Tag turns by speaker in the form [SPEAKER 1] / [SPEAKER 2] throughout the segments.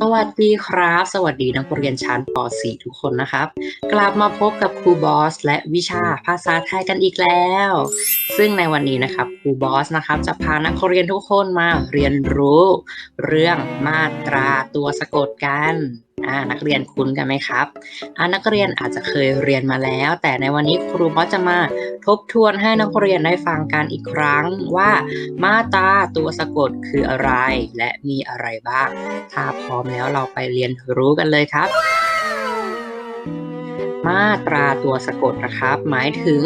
[SPEAKER 1] สวัสดีครับ สวัสดีนักเรียนชั้นป .4 ทุกคนนะครับ กลับมาพบกับครูบอส และวิชาภาษาไทยกันอีกแล้ว ซึ่งในวันนี้นะครับครูบอสนะครับจะพานักเรียนทุกคนมาเรียนรู้ เรื่องมาตราตัวสะกดกัน อ่านักเรียนคุ้นกันไหมครับอ่านักเรียนอาจจะเคยเรียนมาแล้ว แต่ในวันนี้ครูบอสจะมาทบทวนให้นักเรียนได้ฟังกันอีกครั้งว่ามาตราตัวสะกดคืออะไร และมีอะไรบ้าง ถ้าพร้อมแล้วเราไปเรียนรู้กันเลยครับมาตราตัวสะกดนะครับ หมายถึง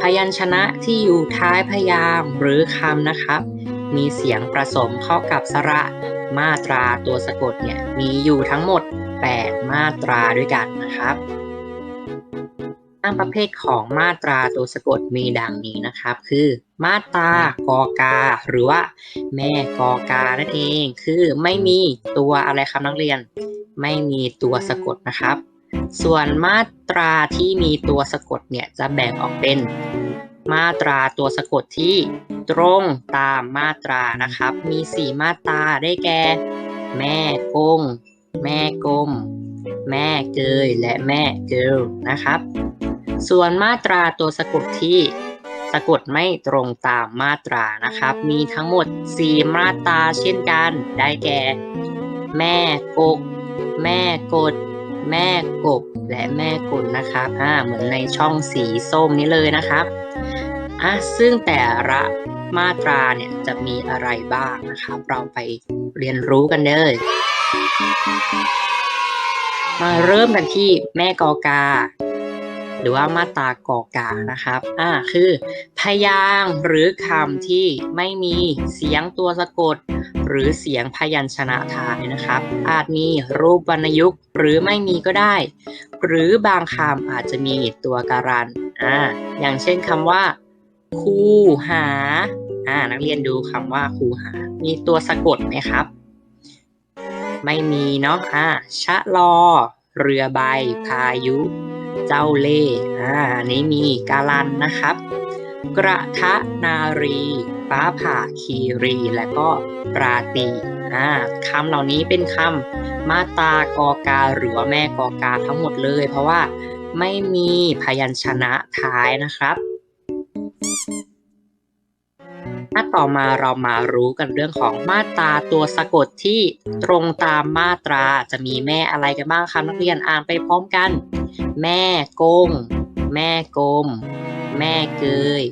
[SPEAKER 1] พยัญชนะที่อยู่ท้ายพยางค์หรือคำนะครับ มีเสียงผสมเข้ากับสระ มาตราตัวสะกดเนี่ยมีอยู่ทั้งหมด 8 มาตราด้วยกันนะครับตามประเภทของมาตราตัวสะกดมีดังนี้นะครับ คือมาตรากอกา หรือว่า แม่กอกานั่นเองคือไม่มีตัวอะไรครับนักเรียน ไม่มีตัวสะกดนะครับ ส่วนมาตราที่มีตัวสะกดเนี่ยจะแบ่งออกเป็น มาตราตัวสะกดที่ตรงตามมาตรานะครับ มี 4 มาตราได้แก่ แม่กง แม่กลม แม่เกย และแม่เกิลนะครับ ส่วนมาตราตัวสะกดที่สะกดไม่ตรงตามมาตรานะครับ มีทั้งหมด 4 มาตราเช่นกัน ได้แก่ แม่กก แม่กด แม่กบ และแม่กลนะครับ อ่า เหมือนในช่องสีส้มนี้เลยนะครับ อะ ซึ่งแต่ละมาตราเนี่ยจะมีอะไรบ้างนะครับ เราไปเรียนรู้กันเลย มาเริ่มกันที่แม่กอกา หรือว่ามาตากอกานะครับ อ่าคือ พยางหรือคำที่ไม่มีเสียงตัวสะกด หรือเสียงพยัญชนะท้ายนะครับ อาจมีรูปวรรณยุกต์หรือไม่มีก็ได้ หรือบางคำอาจจะมีตัวการันอ่าอย่างเช่นคำว่า คูหาอ่านักเรียนดูคำว่าคูหา มีตัวสะกดไหมครับ ไม่มีเนาะอ่าชะลอ เรือใบ พายุ เจ้าเล่อ่าอันนี้มีกาลันนะครับ กระทะนารี ฟ้าผ่าคีรี และก็ราตีอ่าคำเหล่านี้เป็นคำมาตากอกาหรือว่าแม่กอกาทั้งหมดเลย เพราะว่าไม่มีพยัญชนะท้ายนะครับ ถ้าต่อมาเรามารู้กันเรื่องของมาตราตัวสะกดที่ตรงตามมาตราจะมีแม่อะไรกันบ้างคะนักเรียนอ่านไปพร้อมกัน แม่กง แม่กลม แม่เกย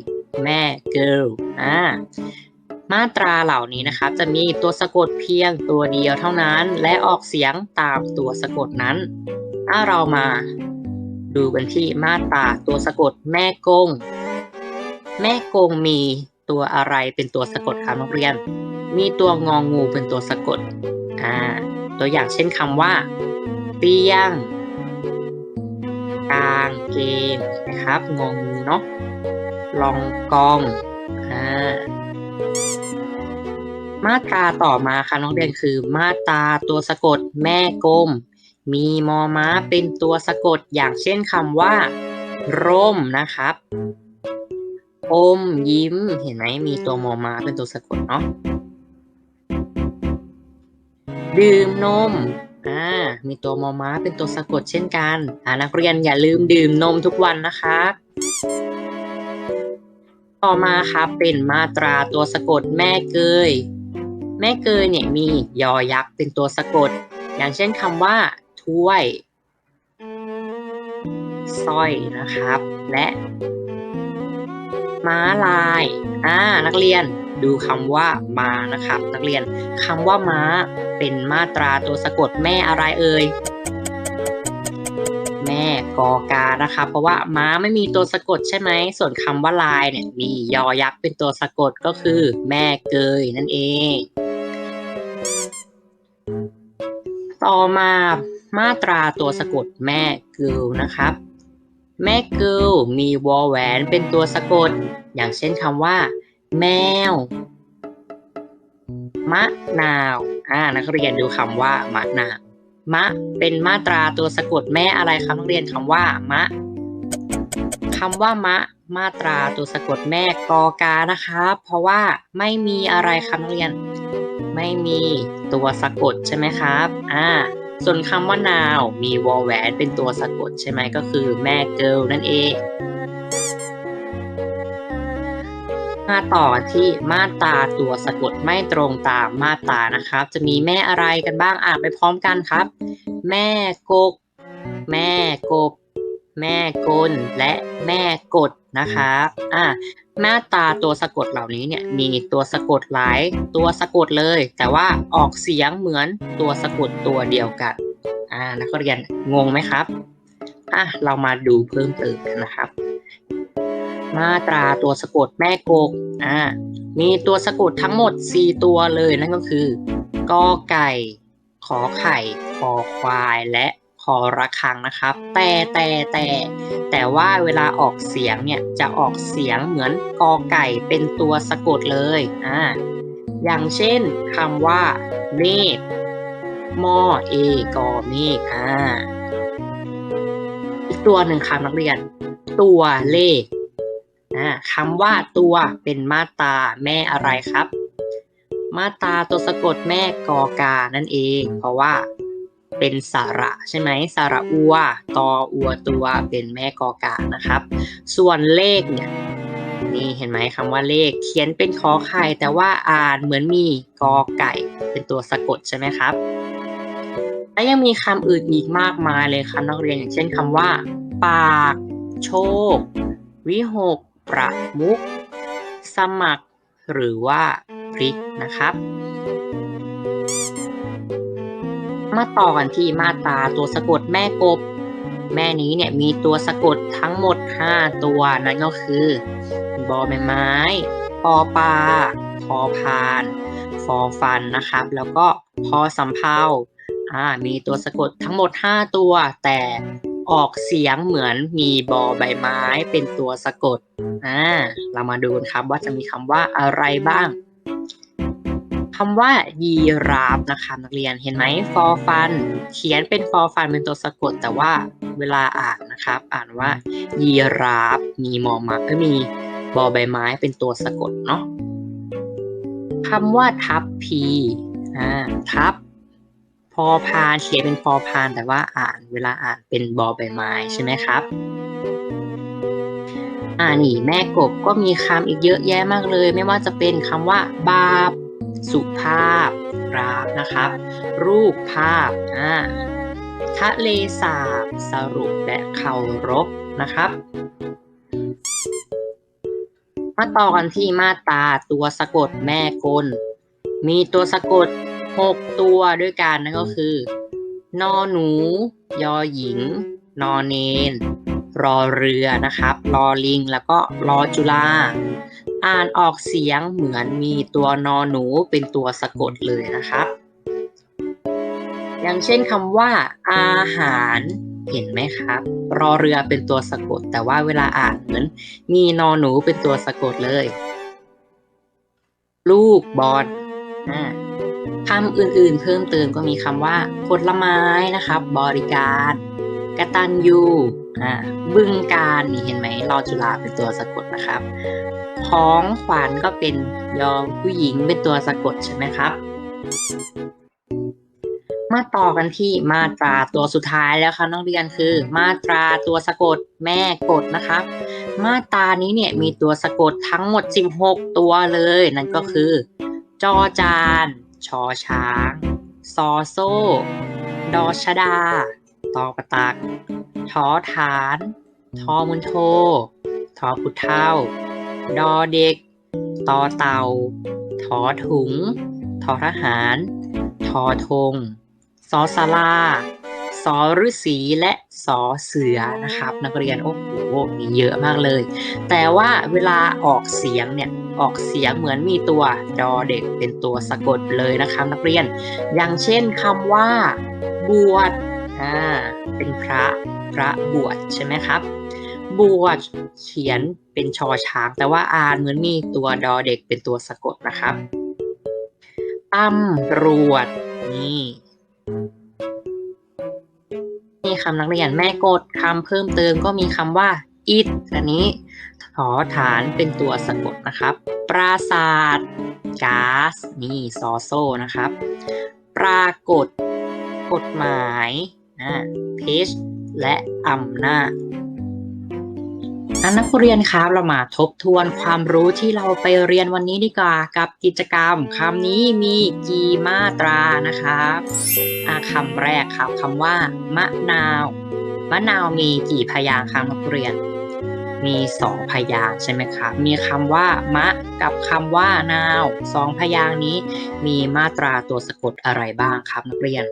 [SPEAKER 1] แม่เกิลอ่ามาตราเหล่านี้นะครับจะมีตัวสะกดเพียงตัวเดียวเท่านั้น และออกเสียงตามตัวสะกดนั้น ถ้าเรามาดูกันที่มาตราตัวสะกดแม่กง แม่กงมี ตัวอะไรเป็นตัวสะกดครับนักเรียน มีตัวงองูเป็นตัวสะกดอ่าตัวอย่างเช่นคำว่าเตียงกลางเกงนะครับงองูเนาะลองกองอ่ามาตราต่อมาค่ะน้องเรียนคือมาตราตัวสะกดแม่กลมมีมอม้าเป็นตัวสะกดอย่างเช่นคำว่า ร่มนะครับ อมยิ้ม เห็นไหมมีตัวมอม้าเป็นตัวสะกดเนาะ ดื่มนม อ่า มีตัวมอม้าเป็นตัวสะกดเช่นกัน อ่านักเรียนอย่าลืมดื่มนมทุกวันนะครับต่อมาครับเป็นมาตราตัวสะกดแม่เกย แม่เกยเนี่ยมียอยักษ์เป็นตัวสะกด อย่างเช่นคำว่า ถ้วยสร้อยนะครับ และ ม้าลายอ่านักเรียนดูคำว่าม้านะครับ นักเรียนคำว่าม้าเป็นมาตราตัวสะกดแม่อะไรเอ่ยแม่กอกานะครับเพราะว่าม้าไม่มีตัวสะกดใช่ไหมส่วนคำว่าลายเนี่ยมียอยักษ์เป็นตัวสะกดก็คือ แม่เกยนั่นเอง ต่อมามาตราตัวสะกดแม่เกลนะครับ แม่กิลมีวอแหวนเป็นตัวสะกด อย่างเช่นคำว่า แมว มะนาว อ่า นักเรียนดูคำว่า มะนาว มะ เป็นมาตราตัวสะกดแม่อะไรครับนักเรียนคำว่า มะคำว่ามะ มาตราตัวสะกดแม่กอกานะครับ เพราะว่าไม่มีอะไรครับนักเรียน ไม่มีตัวสะกดใช่ไหมครับ อ่า ส่วนคำว่านาวมีวอแหวนเป็นตัวสะกดใช่ไหมก็คือแม่เกิลนั่นเอง มาต่อที่มาตาตัวสะกดไม่ตรงตามมาตานะครับ จะมีแม่อะไรกันบ้างอ่านไปพร้อมกันครับ แม่กก แม่กบ แม่กลและแม่กด นะครับอ่ามาตราตัวสะกดเหล่านี้เนี่ยมีตัวสะกดหลายตัวสะกดเลย แต่ว่าออกเสียงเหมือนตัวสะกดตัวเดียวกันอ่านักเรียนงงไหมครับอะเรามาดูเพิ่มเติมกันนะครับ มาตราตัวสะกดแม่กกอ่ามีตัวสะกดทั้งหมด 4 ตัวเลยนั่นก็คือกอไก่ ขอไข่คอควายและ คอระฆังนะครับ แต่แต่แต่แต่ว่าเวลาออกเสียงเนี่ยจะออกเสียงเหมือนกอไก่เป็นตัวสะกดเลยอ่าอย่างเช่นคำว่าเมฆมอเอกอเมฆอ่าอีกตัวหนึ่งคำนักเรียน ตัวเลขอ่าคำว่าตัวเป็นมาตราแม่อะไรครับ มาตราตัวสะกดแม่กอกานั่นเอง เพราะว่า เป็นสระใช่ไหมสระอัวตออัวตัวเป็นแม่กอกานะครับ ส่วนเลขเนี่ยนี่เห็นไหมคำว่าเลขเขียนเป็นขอไข่แต่ว่าอ่านเหมือนมีกอไก่ เป็นตัวสะกดใช่ไหมครับ และยังมีคำอื่นอีกมากมายเลยครับนักเรียนอย่างเช่นคำว่า ปาก โชค วิหก ประมุขสมัคร หรือว่าพริกนะครับ มาต่อกันที่มาตาตัวสะกดแม่กบ แม่นี้เนี่ยมีตัวสะกดทั้งหมด 5 ตัวนั่นก็คือบอใบไม้ปอปลาพอพานฟอฟันนะครับ แล้วก็พอสำเพาอ่ามีตัวสะกดทั้งหมด 5 ตัว แต่ออกเสียงเหมือนมีบอใบไม้เป็นตัวสะกดอ่าเรามาดูนครับว่าจะมีคำว่าอะไรบ้าง คำว่ายีราฟนะคะนักเรียนเห็นไหมฟอฟัน เขียนเป็นฟอฟันเป็นตัวสะกด แต่ว่าเวลาอ่านนะครับ อ่านว่ายีราฟมีมอมาก็มีบอใบไม้เป็นตัวสะกดเนาะคำว่าทับพีอ่าทับพอพานเขียนเป็นพอพาน แต่ว่าอ่านเวลาอ่านเป็นบอใบไม้ใช่ไหมครับอ่านี่แม่กบก็มีคำอีกเยอะแยะมากเลย ไม่ว่าจะเป็นคำว่า บาป สุภาพราบนะครับ รูปภาพอ่าทะเลสาบสรุปและเคารพนะครับมาต่อกันที่มาตราตัวสะกดแม่กล มีตัวสะกด 6 ตัวด้วยกันนั่นก็คือ นอหนู ยอหญิง นอเนน รอเรือนะครับ รอลิง แล้วก็รอจุฬาอ่านออกเสียงเหมือนมีตัวนอหนูเป็นตัวสะกดเลยนะครับ อย่างเช่นคำว่า อาหารเห็นไหมครับ รอเรือเป็นตัวสะกด แต่ว่าเวลาอ่านเหมือนมีนอหนูเป็นตัวสะกดเลย ลูกบอลคำอื่นๆ เพิ่มเติมก็มีคำว่าผลไม้นะครับ บริการกตัญญู อ่าบึงการนี่เห็นไหมรอจุฬาเป็นตัวสะกดนะครับของขวัญก็เป็นยอผู้หญิงเป็นตัวสะกดใช่ไหมครับ มาต่อกันที่มาตราตัวสุดท้ายแล้วครับนักเรียนคือ มาตราตัวสะกดแม่กดนะครับ มาตรานี้เนี่ยมีตัวสะกดทั้งหมด 16 ตัวเลย นั่นก็คือ จอจาน ชอช้าง ซอโซ่ดอชดา ตอประตักทอฐาน ทอมุนโททอพุดเท่า ดอเด็ก ตอเต่า ทอถุง ทอทหาร ทอธงสอสาราสอฤษีและสอเสือนะครับ นักเรียนโอ้โหมีเยอะมากเลย แต่ว่าเวลาออกเสียงเนี่ยออกเสียงเหมือนมีตัวดอเด็กเป็นตัวสะกดเลยนะครับ นักเรียน อย่างเช่นคำว่า บวช อ่าเป็นพระพระบวชใช่ไหมครับ บวชเขียนเป็นชอช้าง แต่ว่าอ่านเหมือนมีตัวดอเด็กเป็นตัวสะกดนะครับตำรวจนี่นี่คำนักเรียนแม่กดคำเพิ่มเติมก็มีคำว่าอิดอันนี้ถอฐานเป็นตัวสะกดนะครับ ปราศาสตร์ก๊าซนี่ซอโซนะครับ ปรากฏ กฎหมาย นะเพชและอำนาจอะนักเรียนครับเรามาทบทวนความรู้ที่เราไปเรียนวันนี้ดีกว่ากับกิจกรรมคำนี้มีกี่มาตรานะครับอะคำแรกครับคำว่ามะนาว มะนาวมีกี่พยางค์ครับนักเรียน มีสองพยางค์ใช่ไหมครับมีคำว่ามะกับคำว่านาวสองพยางค์นี้ มีมาตราตัวสะกดอะไรบ้างครับนักเรียน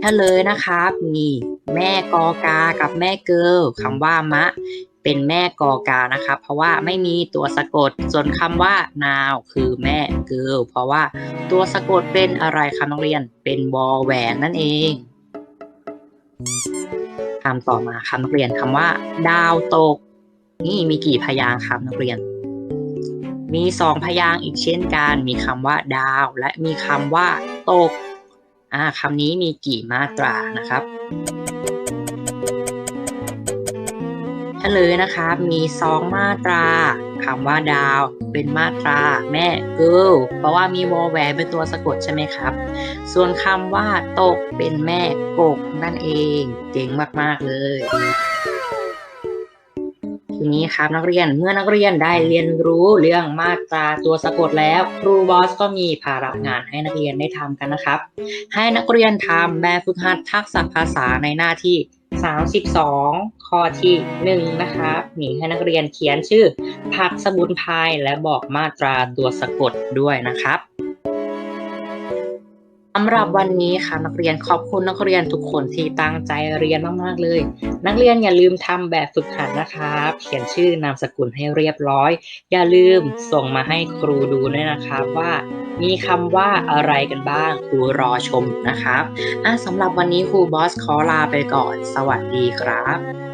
[SPEAKER 1] เฉลยนะครับ มีแม่กอกากับแม่เกิลคำว่ามะ เป็นแม่กอกานะครับ เพราะว่าไม่มีตัวสะกดส่วนคำว่านาวคือแม่เกิลเพราะว่าตัวสะกดเป็นอะไรครับนักเรียนเป็นวอแหวนนั่นเองคำต่อมาคำนักเรียนคำว่า ดาวตก นี่มีกี่พยางค์ครับนักเรียน มีสองพยางค์อีกเช่นกัน มีคำว่า ดาว และมีคำว่า ตก อ่าคำนี้มีกี่มาตรานะครับเฉลยนะครับมีสองมาตราคำว่าดาวเป็นมาตราแม่ girl เพราะว่ามีวอลแวร์เป็นตัวสะกดใช่ไหมครับ ส่วนคำว่าตกเป็นแม่กกนั่นเอง เจ๋งมาก ๆ เลย ทีนี้ครับนักเรียนเมื่อนักเรียนได้เรียนรู้เรื่องมาตราตัวสะกดแล้ว ครูบอสก็มีภาระงานให้นักเรียนได้ทำกันนะครับ ให้นักเรียนทำแบบฝึกหัดทักษะภาษาในหน้าที่ 32 ข้อที่ 1 นะครับนี่ให้นักเรียนเขียนชื่อ ผักสมุนไพรและบอกมาตราตัวสะกดด้วยนะครับ สำหรับวันนี้ค่ะนักเรียนขอบคุณนักเรียนทุกคนที่ตั้งใจเรียนมากๆเลย นักเรียนอย่าลืมทำแบบฝึกหัดนะครับเขียนชื่อนามสกุลให้เรียบร้อย อย่าลืมส่งมาให้ครูดูด้วยนะครับว่า มีคำว่าอะไรกันบ้างครูรอชมนะครับอะสำหรับวันนี้ครูบอสขอลาไปก่อน สวัสดีครับ